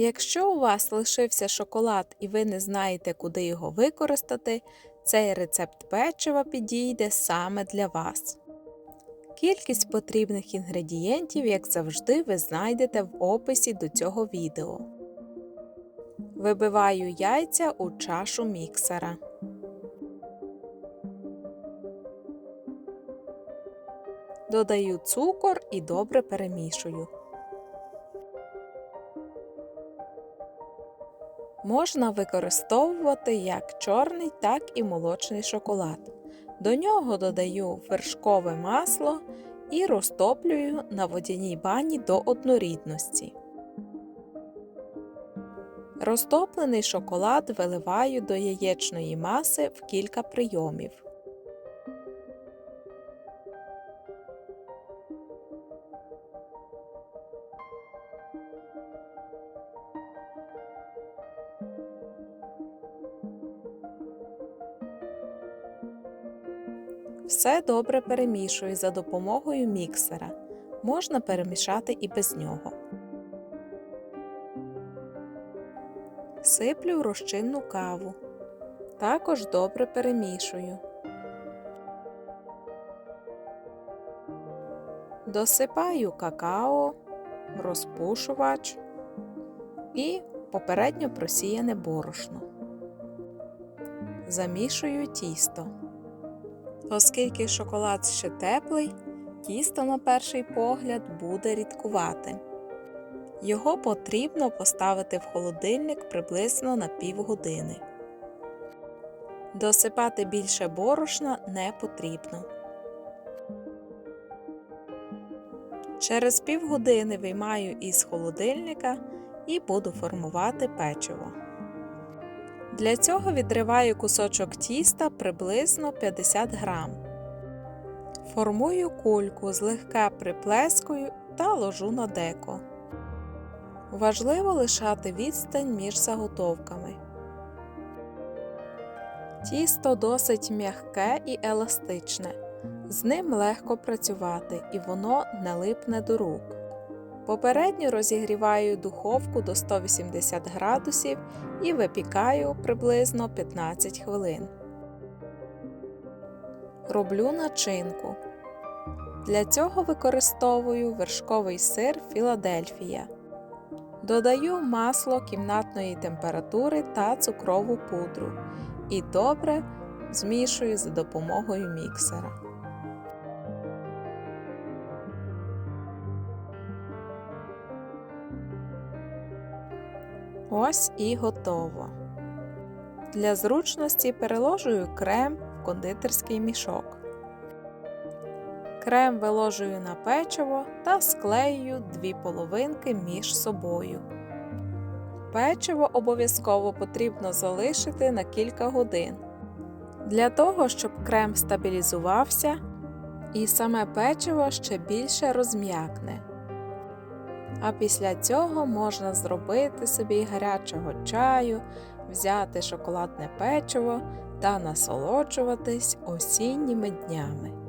Якщо у вас лишився шоколад і ви не знаєте, куди його використати, цей рецепт печива підійде саме для вас. Кількість потрібних інгредієнтів, як завжди, ви знайдете в описі до цього відео. Вибиваю яйця у чашу міксера. Додаю цукор і добре перемішую. Можна використовувати як чорний, так і молочний шоколад. До нього додаю вершкове масло і розтоплюю на водяній бані до однорідності. Розтоплений шоколад виливаю до яєчної маси в кілька прийомів. Все добре перемішую за допомогою міксера. Можна перемішати і без нього. Сиплю розчинну каву. Також добре перемішую. Досипаю какао, розпушувач і попередньо просіяне борошно. Замішую тісто. Оскільки шоколад ще теплий, тісто на перший погляд буде рідкувати. Його потрібно поставити в холодильник приблизно на півгодини. Досипати більше борошна не потрібно. Через півгодини виймаю із холодильника і буду формувати печиво. Для цього відриваю кусочок тіста приблизно 50 грам. Формую кульку, злегка приплескую та ложу на деко. Важливо лишати відстань між заготовками. Тісто досить м'яке і еластичне. З ним легко працювати і воно не липне до рук. Попередньо розігріваю духовку до 180 градусів і випікаю приблизно 15 хвилин. Роблю начинку. Для цього використовую вершковий сир Філадельфія. Додаю масло кімнатної температури та цукрову пудру і добре змішую за допомогою міксера. Ось і готово. Для зручності переложую крем в кондитерський мішок. Крем виложую на печиво та склеюю дві половинки між собою. Печиво обов'язково потрібно залишити на кілька годин. Для того, щоб крем стабілізувався і саме печиво ще більше розм'якне. А після цього можна зробити собі гарячого чаю, взяти шоколадне печиво та насолоджуватись осінніми днями.